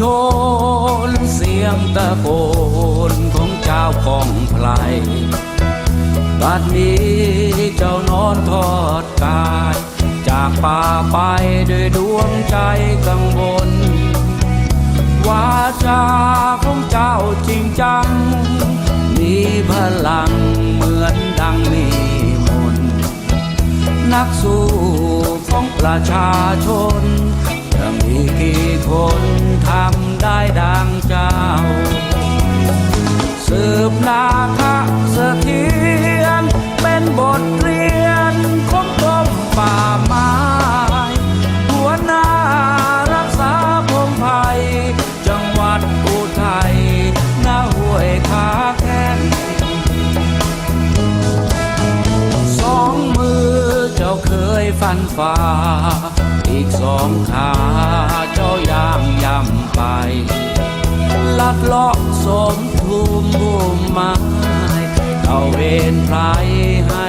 ชนเสียงตะโกนของเจ้าของไพล บัดนี้เจ้านอนทอดกาย จากป่าไปด้วยดวงใจกังวลวาจาของเจ้าจริงจัง มีพลังเหมือนดังมีมน นักสู้ของประชาชน จะมีกี่คนทำได้ดังเจ้า สืบนาคเคันฝ่าอีกสองขาเจ้าย่างยำไป ลัดเลาะสมทุมบุมไม้เข้าเวรไพรให้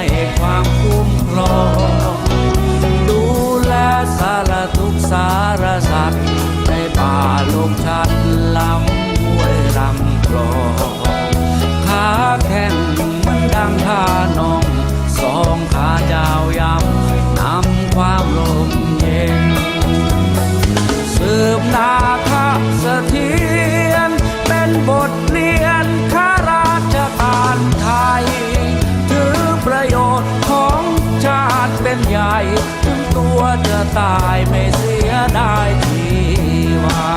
เป็นบทเรียนข้าราชการไทย ถือประโยชน์ของชาติเป็นใหญ่ ถึงตัวจะตายไม่เสียดายทีวา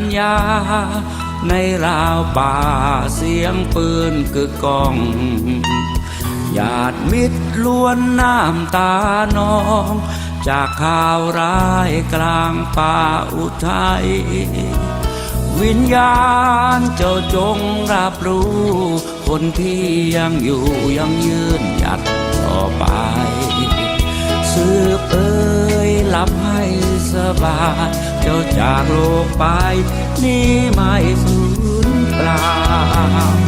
นึ่งกันยาในราวป่าเสียงปืนกึกก้องญาติมิตรล้วนน้ำตานอง จากข่าวร้ายกลางป่าอุทัยวิญญาณเจ้าจงรับรู้ คนที่ยังอยู่ยังยืนหยัดต่อไป สืบเอ้ยหลับให้ บายเจ้าจากโลกไป นี่ไม่สูญเปล่า